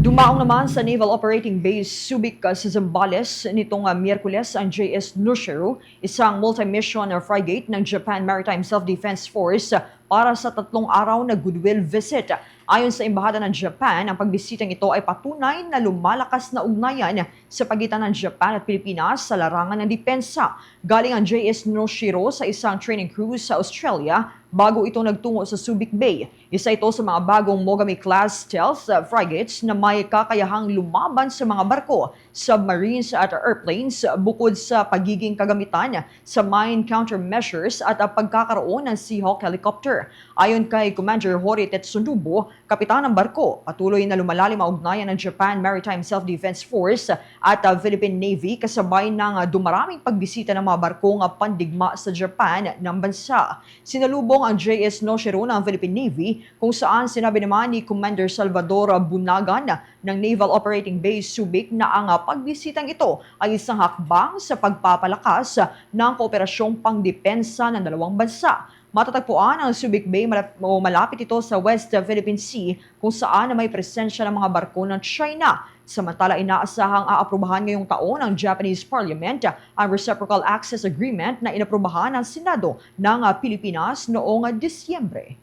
Dumaong naman sa Naval Operating Base Subic uh, sa Zambales nitong uh, Miyerkules ang JS Nushiro, isang multi-mission frigate ng Japan Maritime Self-Defense Force para sa tatlong araw na goodwill visit. Ayon sa Embahada ng Japan, ang pagbisitang ito ay patunay na lumalakas na ugnayan sa pagitan ng Japan at Pilipinas sa larangan ng depensa. Galing ang JS Noshiro sa isang training cruise sa Australia bago ito nagtungo sa Subic Bay. Isa ito sa mga bagong Mogami-class stealth uh, frigates na may kakayahang lumaban sa mga barko, submarines at airplanes bukod sa pagiging kagamitan sa mine countermeasures at uh, pagkakaroon ng Seahawk helicopter. Ayon kay Commander Hori Tetsunubo, kapitan ng barko, patuloy na lumalalim ang ugnayan ng Japan Maritime Self-Defense Force at uh, Philippine Navy kasabay ng uh, dumaraming pagbisita ng mga barkong uh, pandigma sa Japan ng bansa. Sinalubong ang JS Noshiro ng Philippine Navy kung saan sinabi naman ni Commander Salvador Bunagan ng Naval Operating Base Subic na ang pagbisitang ito ay isang hakbang sa pagpapalakas ng kooperasyong pangdepensa ng dalawang bansa. Matatagpuan ang Subic Bay o malapit ito sa West Philippine Sea kung saan may presensya ng mga barko ng China. Samantala, inaasahang aaprubahan ngayong taon ng Japanese Parliament ang Reciprocal Access Agreement na inaprubahan ng Senado ng ah, Pilipinas noong ah, Disyembre.